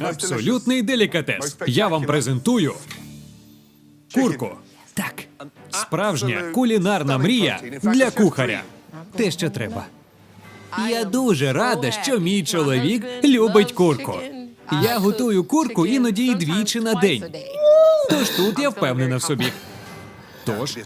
Абсолютний делікатес. Я вам презентую курку. Так, справжня кулінарна мрія для кухаря. Те, що треба. Я дуже рада, що мій чоловік любить курку. Я готую курку іноді і двічі на день. Тож тут я впевнена в собі. Тож,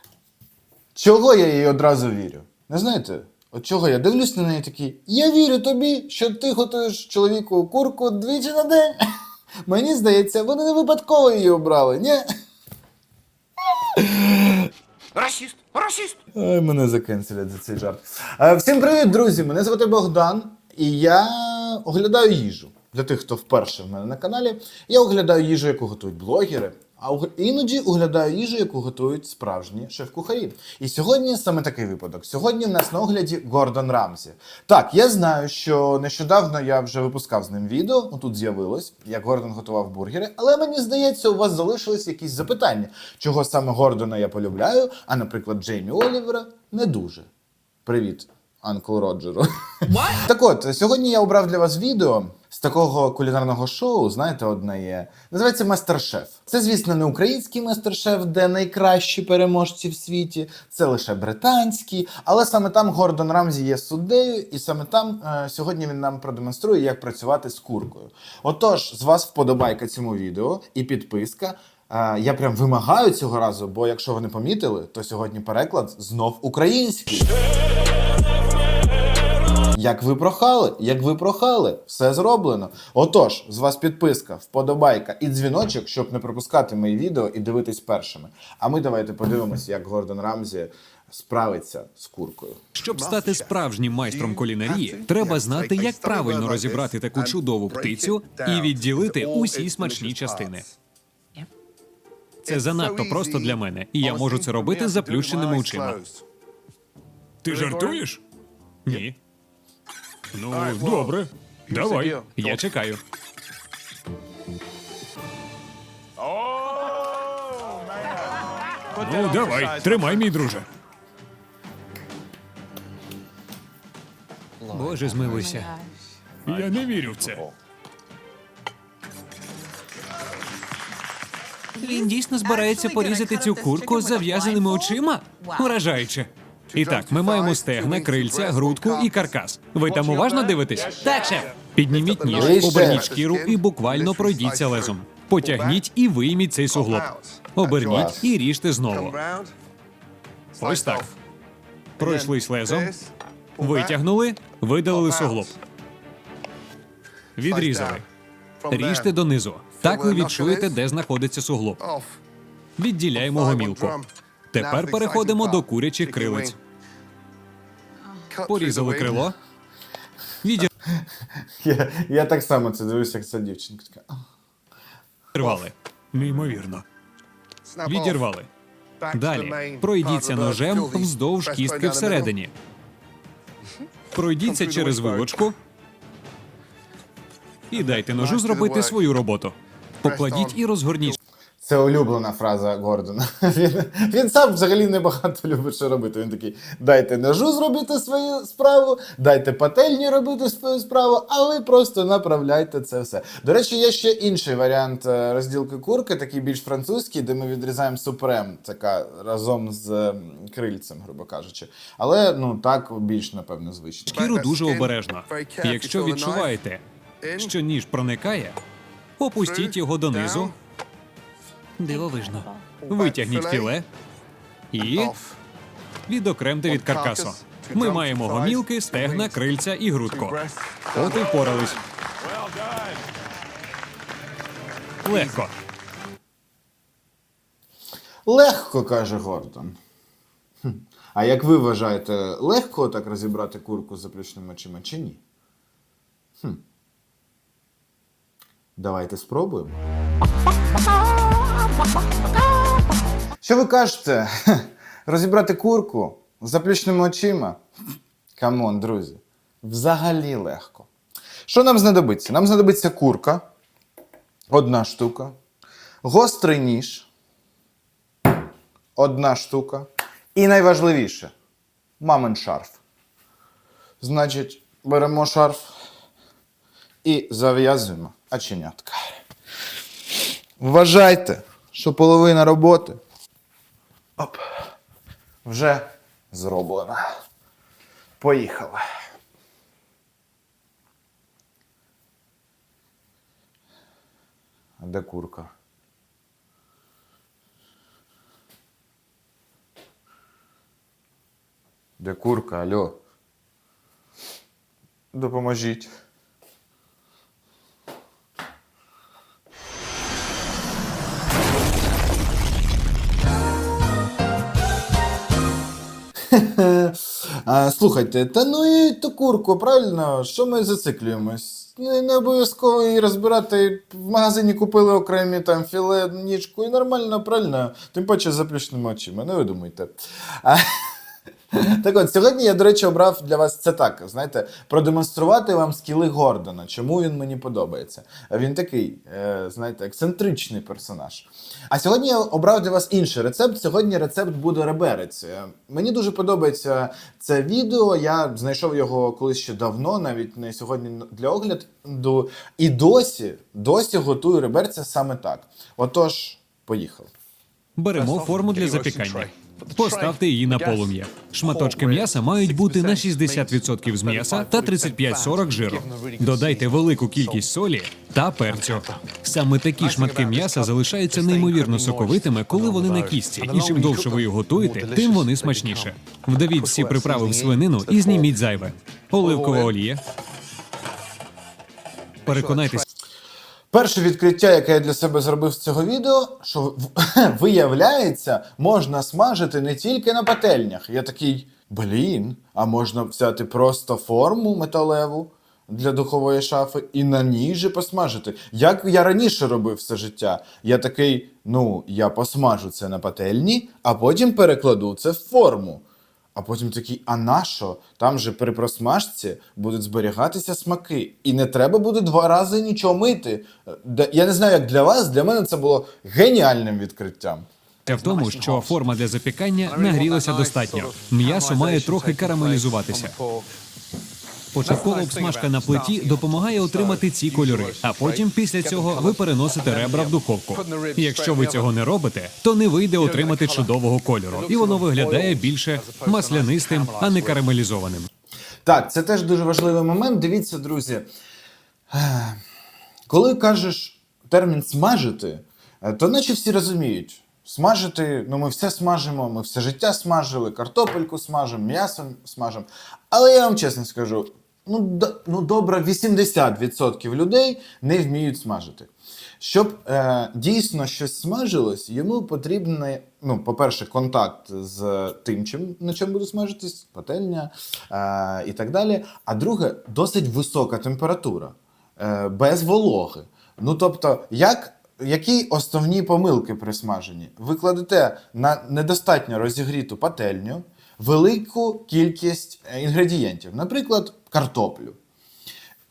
Чого я їй одразу вірю? Не знаєте? От чого я дивлюсь на неї такий, я вірю тобі, що ти готуєш чоловіку курку двічі на день. Мені здається, вони не випадково її обрали, ні? Расист! Расист! Ай, мене закенселять за цей жарт. Е, Всім привіт, друзі! Мене звати Богдан, і я оглядаю їжу. Для тих, хто вперше в мене на каналі, я оглядаю їжу, яку готують блогери, а іноді оглядаю їжу, яку готують справжні шеф-кухарі. І сьогодні саме такий випадок. Сьогодні в нас на огляді Гордон Рамзі. Так, я знаю, що нещодавно я вже випускав з ним відео, ну, тут з'явилось, як Гордон готував бургери, але мені здається, у вас залишились якісь запитання, чого саме Гордона я полюбляю, а, наприклад, Джеймі Олівера не дуже. Привіт, Анкл Роджеру. так от, сьогодні я обрав для вас відео з такого кулінарного шоу. Знаєте, одне є. Називається Мастер-шеф. Це, звісно, не український мастер-шеф, де найкращі переможці в світі. Це лише британський. Але саме там Гордон Рамзі є суддею, і саме там е, сьогодні він нам продемонструє, як працювати з куркою. Отож, з вас вподобайка цьому відео і підписка. Е, Я прям вимагаю цього разу, бо якщо ви не помітили, то сьогодні переклад знов український. Як ви прохали, як ви прохали, все зроблено. Отож, з вас підписка, вподобайка і дзвіночок, щоб не пропускати мої відео і дивитись першими. А ми давайте подивимося, як Гордон Рамзі справиться з куркою. щоб стати справжнім майстром кулінарії, треба знати, як правильно розібрати таку чудову птицю і відділити усі смачні частини. Це занадто просто для мене, і я можу це робити з заплющеними очима. Ти жартуєш? Ні. Ну, добре. Давай, я чекаю. Ну, давай, тримай, мій друже. Боже, змилуйся. Я не вірю в це. Він дійсно збирається порізати цю курку з зав'язаними очима? Вражаюче. І так, ми маємо стегна, крильця, грудку і каркас. Ви там уважно дивитесь? Так, шеф. Підніміть ніж, оберніть шкіру і буквально пройдіться лезом. Потягніть і вийміть цей суглоб. Оберніть і ріжте знову. Ось так. Пройшлись лезом, витягнули, видалили суглоб. Відрізали. Ріжте донизу. Так ви відчуєте, де знаходиться суглоб. Відділяємо гомілку. Тепер переходимо до курячих крилиць. Порізали крило, Я, я так само це дивлюся, як ця дівчинка. така. відірвали. Неймовірно. Відірвали. Далі пройдіться ножем вздовж кістки всередині. Пройдіться через вилочку і дайте ножу зробити свою роботу. Покладіть і розгорніть Це улюблена фраза Гордона. Він, він сам взагалі небагато любить що робити. Він такий: дайте ножу зробити свою справу, дайте пательні робити свою справу, а ви просто направляйте це все. До речі, є ще інший варіант е, розділки курки, такий більш французький, де ми відрізаємо супрем, така разом з ем, крильцем, грубо кажучи. Але ну так більш напевно звично. шкіру дуже обережно. Якщо відчуваєте, що ніж проникає, опустіть його донизу. Дивовижно. Витягніть філе і відокремте від каркасу. Ми маємо гомілки, стегна, крильця і грудку. От і впорались. Легко. Легко, каже Гордон. Хм. А як ви вважаєте, легко так розібрати курку з заплющеними очима чи ні? Хм. Давайте спробуємо. Що ви кажете? Розібрати курку з заплющеними очима? Камон, друзі. Взагалі легко. Що нам знадобиться? Нам знадобиться курка, одна штука, гострий ніж, одна штука. І найважливіше мамин шарф. Значить, беремо шарф і зав'язуємо оченятка. Вважайте, що половина роботи оп, вже зроблена. Поїхали. А де курка? Де курка, алло? Допоможіть. Слухайте, та ну і ту курку, правильно? Що ми зациклюємось? Не, не обов'язково її розбирати. В магазині купили окремі там філе, ніжку і нормально, правильно? Тим паче заплющеними очима, не ви думайте. А, так от, сьогодні я, до речі, обрав для вас це так, знаєте, продемонструвати вам скіли Гордона, чому він мені подобається. Він такий, е, знаєте, ексцентричний персонаж. А сьогодні я обрав для вас інший рецепт. Сьогодні рецепт буде реберець. Е, Мені дуже подобається це відео. Я знайшов його колись ще давно, навіть не сьогодні для огляду. І досі, досі готую реберця саме так. Отож, поїхали. Беремо форму для запікання. Поставте її на полум'я. Шматочки м'яса мають бути на 60% з м'яса та 35-40 жиру. Додайте велику кількість солі та перцю. Саме такі шматки м'яса залишаються неймовірно соковитими, коли вони на кісті. І чим довше ви їх готуєте, тим вони смачніше. Вдавіть всі приправи в свинину і зніміть зайве. Оливкова олія. Переконайтеся. Перше відкриття, яке я для себе зробив з цього відео, що виявляється, можна смажити не тільки на пательнях. Я такий, блін, а можна взяти просто форму металеву для духової шафи і на ній же посмажити. Як я раніше робив все життя, я такий, ну, я посмажу це на пательні, а потім перекладу це в форму. А потім такий, а на що? Там же при просмажці будуть зберігатися смаки. І не треба буде два рази нічого мити. Я не знаю, як для вас, для мене це було геніальним відкриттям. в тому, що форма для запікання нагрілася достатньо. М'ясо має трохи карамелізуватися. Початкова обсмажка на плиті допомагає отримати ці кольори, а потім після цього ви переносите ребра в духовку. Якщо ви цього не робите, то не вийде отримати чудового кольору, і воно виглядає більше маслянистим, а не карамелізованим. Так, це теж дуже важливий момент. Дивіться, друзі. Е, Коли кажеш термін смажити, е, то наче всі розуміють. Смажити, ну ми все смажимо, ми все життя смажили, картопельку смажимо, м'ясо смажимо. Але я вам чесно скажу: ну, до- ну добре, 80% людей не вміють смажити. Щоб е, дійсно щось смажилось, йому потрібен, ну, по-перше, контакт з тим, чим на чому буде смажитись, пательня е, і так далі. А друге, досить висока температура, е, без вологи. Ну тобто, як, які основні помилки при смаженні? Ви кладете на недостатньо розігріту пательню велику кількість е, інгредієнтів, наприклад, картоплю.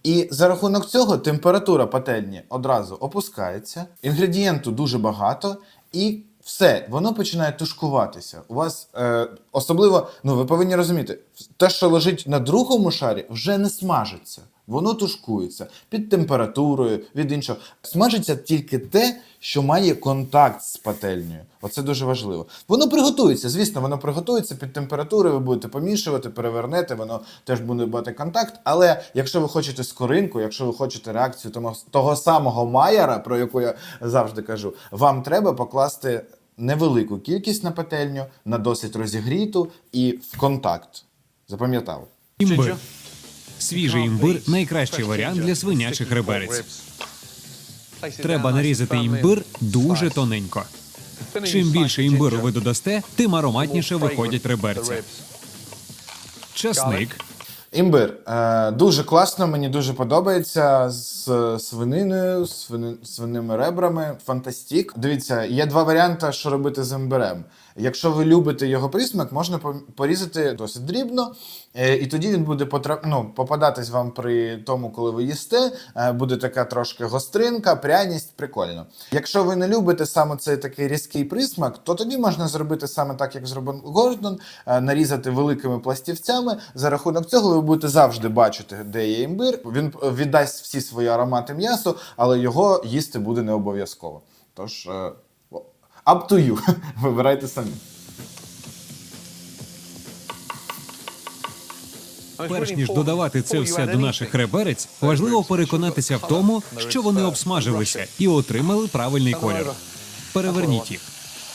І за рахунок цього температура пательні одразу опускається, інгредієнту дуже багато, і все, воно починає тушкуватися. У вас е, особливо, ну ви повинні розуміти, те, що лежить на другому шарі, вже не смажиться. Воно тушкується під температурою, від іншого. Смажиться тільки те, що має контакт з пательнею. Оце дуже важливо. Воно приготується, звісно, воно приготується під температурою, ви будете помішувати, перевернете, воно теж буде мати контакт. Але якщо ви хочете скоринку, якщо ви хочете реакцію того, того самого Майера, про яку я завжди кажу, вам треба покласти невелику кількість на пательню, на досить розігріту і в контакт. Запам'ятав? Свіжий імбир найкращий варіант для свинячих реберець. Треба нарізати імбир дуже тоненько. Чим більше імбиру ви додасте, тим ароматніше виходять реберця. Часник. Імбир. Е, дуже класно, мені дуже подобається з свининою, свини, свиними ребрами. Фантастік. Дивіться, є два варіанти, що робити з імбирем. Якщо ви любите його присмак, можна порізати досить дрібно, е, і тоді він буде потра... ну, попадатись вам при тому, коли ви їсте. Е, буде така трошки гостринка, пряність, прикольно. Якщо ви не любите саме цей такий різкий присмак, то тоді можна зробити саме так, як зробив Гордон, е, нарізати великими пластівцями. За рахунок цього ви будете завжди бачити, де є імбир. Він віддасть всі свої аромати м'ясу, але його їсти буде не обов'язково. Тож, up to you. Вибирайте самі. Перш ніж додавати це все до наших реберець, важливо переконатися в тому, що вони обсмажилися і отримали правильний колір. Переверніть їх.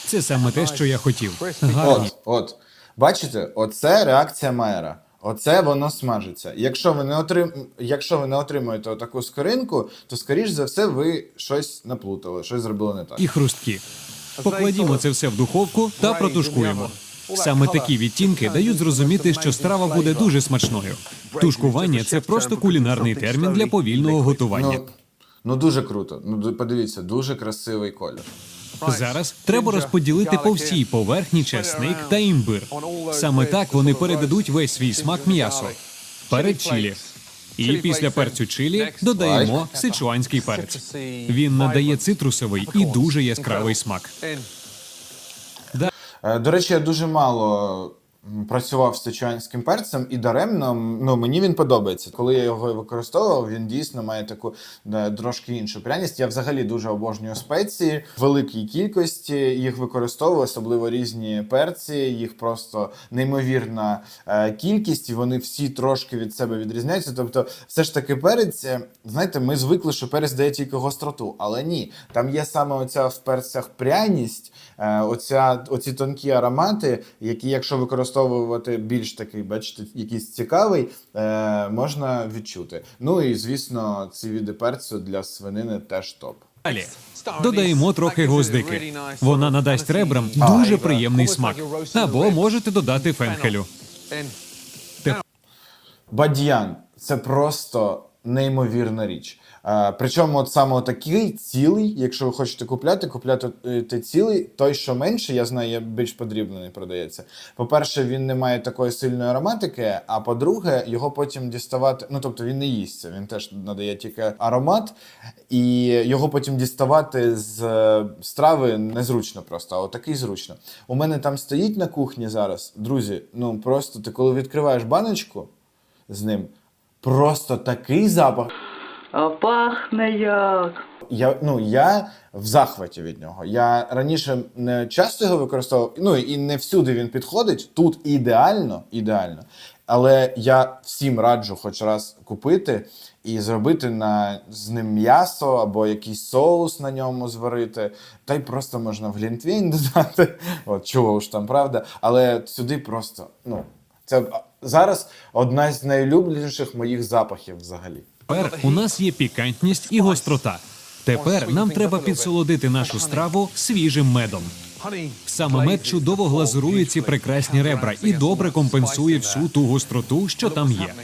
Це саме те, що я хотів. Гарні. От, от. Бачите, оце реакція Майера. Оце воно смажиться. Якщо ви не отрим... Якщо ви не отримуєте таку скоринку, то скоріш за все ви щось наплутали, щось зробили не так. і хрусткі. Покладімо це все в духовку та протушкуємо. Саме такі відтінки дають зрозуміти, що страва буде дуже смачною. Тушкування це просто кулінарний термін для повільного готування. Ну, ну дуже круто. Ну подивіться, дуже красивий колір. Зараз треба розподілити по всій поверхні чесник та імбир. Саме так вони передадуть весь свій смак м'ясу. Перед чилі. І після перцю чилі додаємо сичуанський перець. Він надає цитрусовий і дуже яскравий смак. Е, До речі, я дуже мало працював з сичуанським перцем і даремно ну, мені він подобається. Коли я його використовував, він дійсно має таку е, трошки іншу пряність. Я взагалі дуже обожнюю спеції великій кількості їх використовую, особливо різні перці. Їх просто неймовірна е, кількість, і вони всі трошки від себе відрізняються. Тобто, все ж таки, перець, е, знаєте, ми звикли, що перець дає тільки гостроту, але ні, там є саме оця в перцях пряність, оця, оці тонкі аромати, які, якщо використовувати більш такий, бачите, якийсь цікавий, е, можна відчути. Ну і звісно, ці види перцю для свинини теж топ. Далі додаємо трохи гвоздики. Вона надасть ребрам дуже приємний смак. Або можете додати фенхелю. Бадьян це просто неймовірна річ. Причому от саме такий цілий, якщо ви хочете купляти, купляти е, цілий, той, що менше, я знаю, є більш подрібнений продається. По-перше, він не має такої сильної ароматики, а по-друге, його потім діставати. Ну тобто він не їсться, він теж надає тільки аромат, і його потім діставати з е, страви незручно просто, а отакий зручно. У мене там стоїть на кухні зараз, друзі. Ну просто ти коли відкриваєш баночку з ним, просто такий запах. Пахне як. Я, ну, я в захваті від нього. Я раніше не часто його використовував, ну і не всюди він підходить. Тут ідеально, ідеально. Але я всім раджу хоч раз купити і зробити на, з ним м'ясо або якийсь соус на ньому зварити. Та й просто можна в глінтвейн додати. От чого ж там, правда. Але сюди просто, ну, це зараз одна з найулюбленіших моїх запахів взагалі. Тепер у нас є пікантність і гострота. Тепер нам треба підсолодити нашу страву свіжим медом. Саме мед чудово глазурує ці прекрасні ребра і добре компенсує всю ту гостроту, що там є.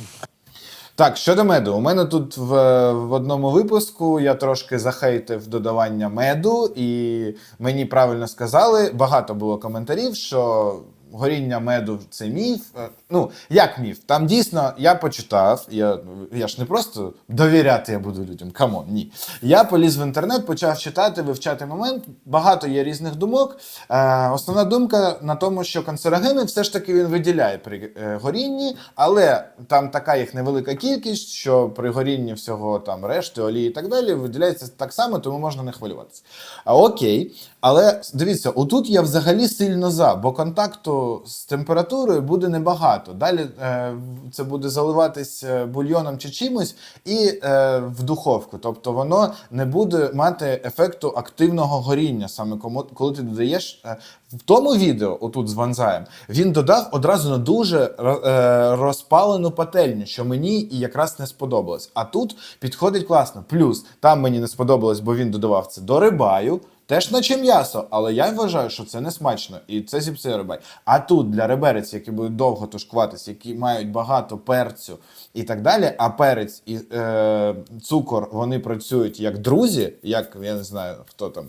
Так, щодо меду, у мене тут в, в одному випуску я трошки захейтив додавання меду, і мені правильно сказали, багато було коментарів, що горіння меду це міф. Е, Ну, як міф? Там дійсно я почитав, я, я ж не просто довіряти я буду людям. Камон, ні. Я поліз в інтернет, почав читати, вивчати момент. Багато є різних думок. Е, основна думка на тому, що канцерогени все ж таки він виділяє при е, горінні, але там така їх невелика кількість, що при горінні всього там решти, олії і так далі виділяється так само, тому можна не хвилюватися. А окей, але дивіться, отут я взагалі сильно за, бо контакту з температурою буде небагато. Далі е, це буде заливатись е, бульйоном чи чимось і е, в духовку. Тобто воно не буде мати ефекту активного горіння, саме кому- коли ти додаєш. Е, в тому відео, отут з ванзаєм, він додав одразу на дуже е, розпалену пательню, що мені і якраз не сподобалось. А тут підходить класно. Плюс там мені не сподобалось, бо він додавав це до рибаю. Теж наче м'ясо, але я вважаю, що це не смачно, і це зіпсує рибай. А тут для реберець, які будуть довго тушкуватись, які мають багато перцю і так далі. А перець і е, цукор вони працюють як друзі, як я не знаю хто там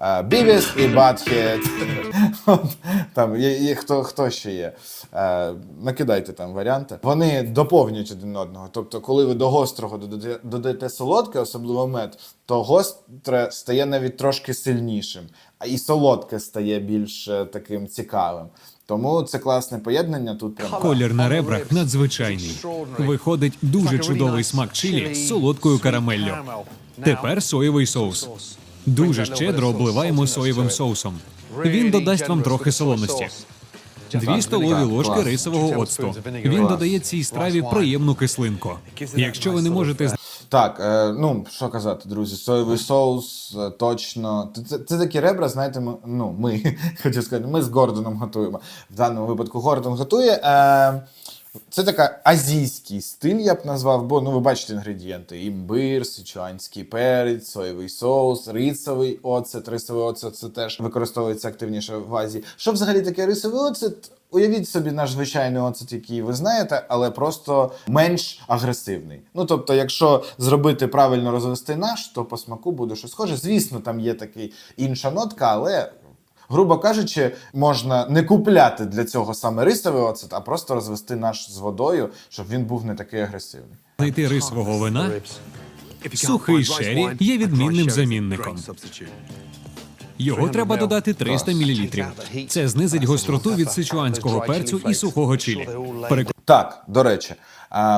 е, Бівіс і Батхет. Там є, є хто, хто ще є. Е, накидайте там варіанти. Вони доповнюють один одного. Тобто, коли ви до гострого додаєте солодке, особливо мед, то гостре стає навіть трошки сильнішим, а і солодке стає більш е, таким цікавим. Тому це класне поєднання. Тут прям Колір на ребрах надзвичайний. Виходить дуже чудовий смак чилі з солодкою карамеллю. Тепер соєвий соус. Дуже щедро обливаємо соєвим соусом. Він додасть вам трохи солоності. Дві столові ложки рисового оцту. Він додає цій страві приємну кислинку. Якщо ви не можете Так, е, ну що казати, друзі, соєвий соус е, точно. Це, це, такі ребра, знаєте, ми, ну, ми хочу сказати, ми з Гордоном готуємо. В даному випадку Гордон готує. Е, це така азійський стиль, я б назвав, бо ну ви бачите інгредієнти: імбир, сичуанський перець, соєвий соус, рисовий оцет. Рисовий оцет це теж використовується активніше в Азії. Що взагалі таке рисовий оцет? Уявіть собі наш звичайний оцет, який ви знаєте, але просто менш агресивний. Ну тобто, якщо зробити правильно розвести наш, то по смаку буде щось схоже. Звісно, там є такий інша нотка, але. Грубо кажучи, можна не купляти для цього саме рисовий оцет, а просто розвести наш з водою, щоб він був не такий агресивний. знайти рисового вина, сухий шері є відмінним замінником. Його треба додати 300 мл. Це знизить гостроту від сичуанського перцю і сухого чилі. Переконуйтесь, Так, до речі,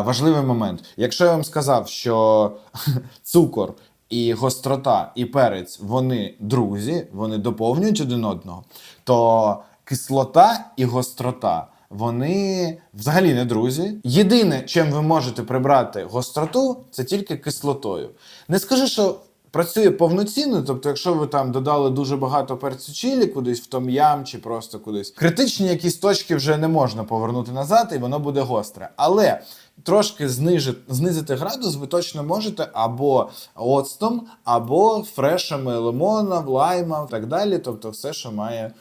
важливий момент. Якщо я вам сказав, що цукор і гострота, і перець вони друзі, вони доповнюють один одного, то кислота і гострота. Вони взагалі не друзі. Єдине, чим ви можете прибрати гостроту, це тільки кислотою. Не скажу, що працює повноцінно, тобто, якщо ви там додали дуже багато перцю чилі кудись в том'ям чи просто кудись, критичні якісь точки вже не можна повернути назад, і воно буде гостре. Але трошки знижити, знизити градус ви точно можете або оцтом, або фрешами лимона, лайма і так далі. Тобто, все, що має.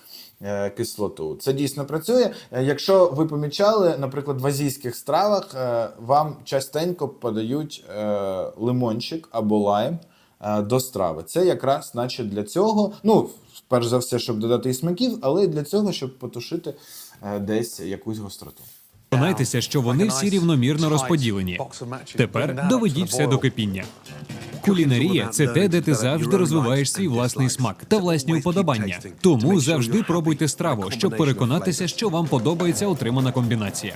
е, Кислоту. Це дійсно працює. Е, Якщо ви помічали, наприклад, в азійських стравах е, вам частенько подають лимончик або лайм до страви. Це якраз, наче для цього, ну, перш за все, щоб додати і смаків, але й для цього, щоб потушити е, десь якусь гостроту. Переконайтеся, що вони всі рівномірно розподілені. Тепер доведіть все до кипіння. Кулінарія це те, де ти завжди розвиваєш свій власний смак та власні уподобання. Тому завжди пробуйте страву, щоб переконатися, що вам подобається отримана комбінація.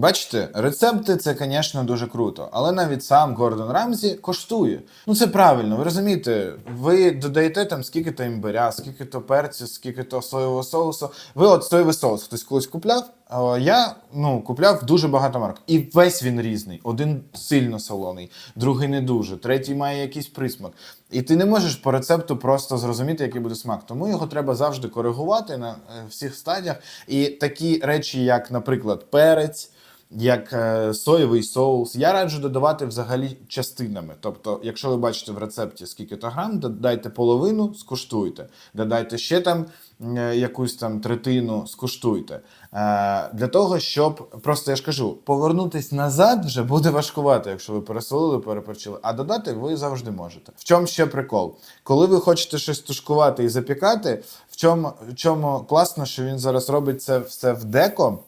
Бачите, рецепти це, звісно, дуже круто, але навіть сам Гордон Рамзі коштує. Ну це правильно, ви розумієте, ви додаєте там скільки то імбиря, скільки то перцю, скільки то соєвого соусу. Ви от соєвий соус хтось колись купляв. Я ну купляв дуже багато марок. І весь він різний. Один сильно солоний, другий не дуже, третій має якийсь присмак. І ти не можеш по рецепту просто зрозуміти, який буде смак. Тому його треба завжди коригувати на е, всіх стадіях. І такі речі, як, наприклад, перець як е, соєвий соус. Я раджу додавати взагалі частинами. Тобто, якщо ви бачите в рецепті скільки то грам, додайте половину, скуштуйте. Додайте ще там е, якусь там третину, скуштуйте. Е, для того, щоб просто я ж кажу, повернутись назад вже буде важкувато, якщо ви пересолили, переперчили. А додати ви завжди можете. В чому ще прикол? Коли ви хочете щось тушкувати і запікати, в чому, в чому класно, що він зараз робить це все в деко.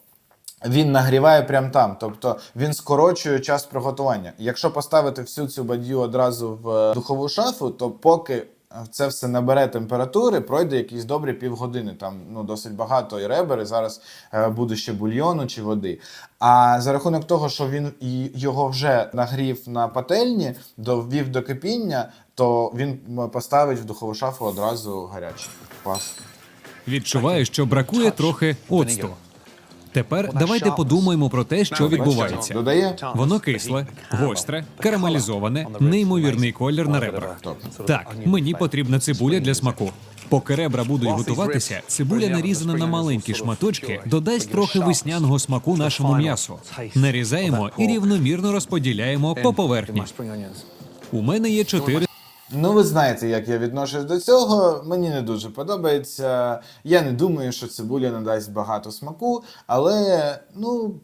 Він нагріває прямо там, тобто він скорочує час приготування. Якщо поставити всю цю бадью одразу в е, духову шафу, то поки це все набере температури, пройде якісь добрі півгодини. Там ну досить багато і ребер, і зараз е, буде ще бульйону чи води. А за рахунок того, що він його вже нагрів на пательні, довів до кипіння, то він поставить в духову шафу одразу гарячий. Клас. Відчуваю, що бракує трохи оцту. Тепер давайте подумаємо про те, що відбувається. Додає Воно кисле, гостре, карамелізоване, неймовірний колір на ребрах. Так, мені потрібна цибуля для смаку. Поки ребра будуть готуватися, цибуля нарізана на маленькі шматочки, додасть трохи весняного смаку нашому м'ясу. Нарізаємо і рівномірно розподіляємо по поверхні. У мене є чотири Ну, ви знаєте, як я відношусь до цього. Мені не дуже подобається. Я не думаю, що цибуля надасть багато смаку, але ну.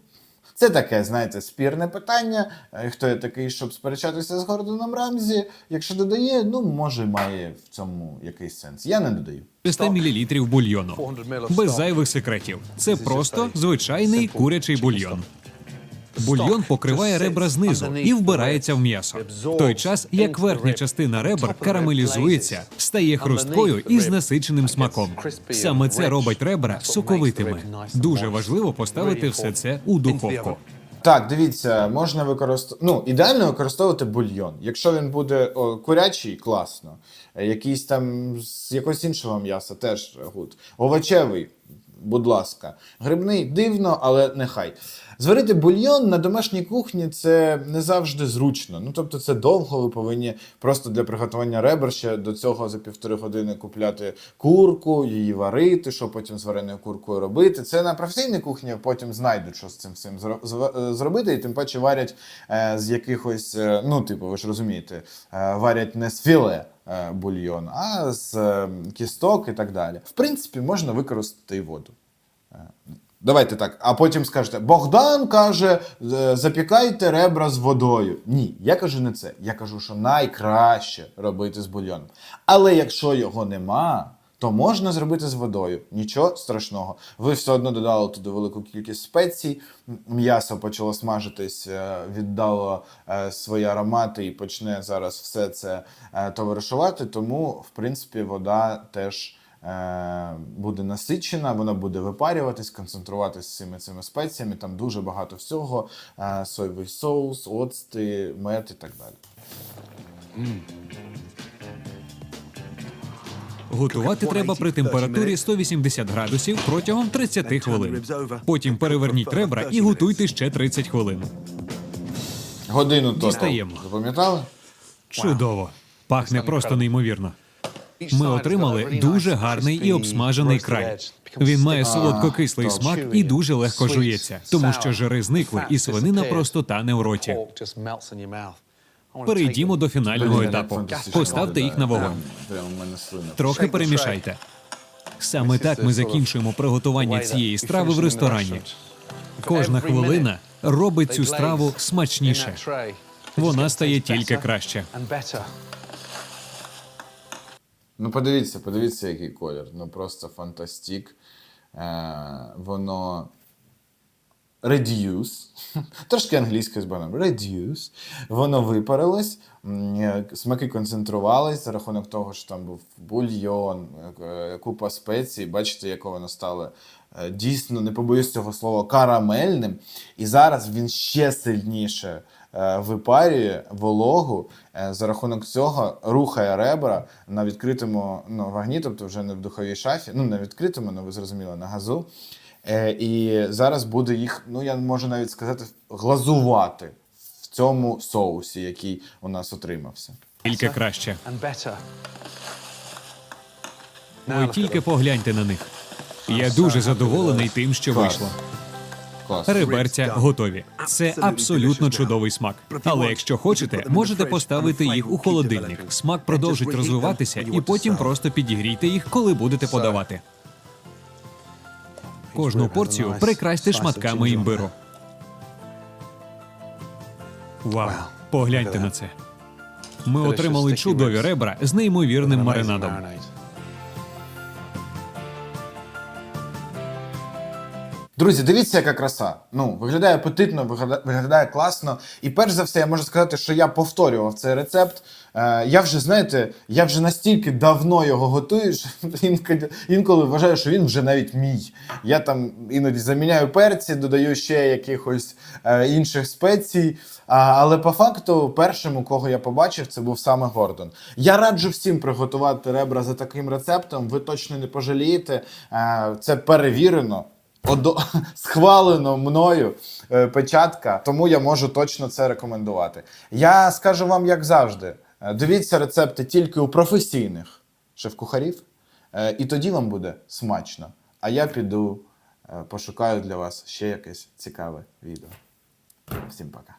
Це таке, знаєте, спірне питання. Е, Хто я такий, щоб сперечатися з Гордоном Рамзі? Якщо додає, ну може має в цьому якийсь сенс. Я не додаю. 300 мл бульйону. Без зайвих секретів. Це просто звичайний курячий бульйон. Бульйон покриває ребра знизу і вбирається в м'ясо. В той час як верхня частина ребр карамелізується, стає хрусткою і з насиченим смаком. Саме це робить ребра соковитими. Дуже важливо поставити все це у духовку. Так, дивіться, можна використовувати. Ну, ідеально використовувати бульйон. Якщо він буде о, курячий, класно. Е, Якийсь там з якогось іншого м'яса, теж гуд. Овочевий, будь ласка. Грибний дивно, але нехай. Зварити бульйон на домашній кухні це не завжди зручно. Ну тобто, це довго. Ви повинні просто для приготування ребер ще до цього за півтори години купляти курку, її варити, що потім з вареною куркою робити. Це на професійній кухні потім знайдуть, що з цим всім е, зробити, і тим паче варять е, з якихось, е, ну, типу, ви ж розумієте, варять не з філе. Е, Бульйон, а з е, кісток і так далі. В принципі, можна використати і воду. Давайте так. А потім скажете: Богдан каже, е, запікайте ребра з водою. Ні, я кажу не це. Я кажу, що найкраще робити з бульйоном. Але якщо його нема, то можна зробити з водою. Нічого страшного. Ви все одно додали туди велику кількість спецій, м'ясо почало смажитись, е, віддало е, свої аромати і почне зараз все це е, товаришувати. Тому, в принципі, вода теж буде насичена, вона буде випарюватись, концентруватись з цими цими спеціями. Там дуже багато всього: соєвий соус, оцти, мед і так далі. Готувати треба при температурі 180 градусів протягом 30 хвилин. Потім переверніть ребра і готуйте ще 30 хвилин. Годину то Дістаємо. запам'ятали? Чудово. Пахне просто неймовірно. Ми отримали дуже гарний і обсмажений край. Він має солодко-кислий смак і дуже легко жується, тому що жири зникли, і свинина просто тане у роті. Перейдімо до фінального етапу. Поставте їх на вогонь. Трохи перемішайте. Саме так ми закінчуємо приготування цієї страви в ресторані. Кожна хвилина робить цю страву смачніше. Вона стає тільки краще. Ну, подивіться, подивіться, який колір. Ну просто фантастік. Е, воно reduce. Трошки англійською з баном. Reduce. Воно випарилось, е, смаки концентрувались за рахунок того, що там був бульйон, е, купа спецій. Бачите, яке воно стало е, дійсно, не побоюсь цього слова, карамельним. І зараз він ще сильніше е, випарює вологу. е, За рахунок цього рухає ребра на відкритому ну, вогні, тобто вже не в духовій шафі, ну не відкритому, ну ви зрозуміли, на газу. Е, І зараз буде їх, ну я можу навіть сказати, глазувати в цьому соусі, який у нас отримався. Тільки краще. Ви тільки погляньте на них. Я дуже задоволений тим, що Клас. вийшло. Клас. Реберця готові. Це абсолютно чудовий смак. Але якщо хочете, можете поставити їх у холодильник. Смак продовжить розвиватися, і потім просто підігрійте їх, коли будете подавати. Кожну порцію прикрасьте шматками імбиру. Вау! Погляньте на це. Ми отримали чудові ребра з неймовірним маринадом. Друзі, дивіться, яка краса. Ну, виглядає апетитно, виглядає, класно. І перш за все, я можу сказати, що я повторював цей рецепт. Е, я вже, знаєте, я вже настільки давно його готую, що інколи, інколи вважаю, що він вже навіть мій. Я там іноді заміняю перці, додаю ще якихось е, інших спецій. А, але по факту, першим, у кого я побачив, це був саме Гордон. Я раджу всім приготувати ребра за таким рецептом. Ви точно не пожалієте. Е, це перевірено. Одо... схвалено мною е, печатка, тому я можу точно це рекомендувати. Я скажу вам, як завжди: е, дивіться рецепти тільки у професійних шеф-кухарів, е, і тоді вам буде смачно. А я піду е, пошукаю для вас ще якесь цікаве відео. Всім пока.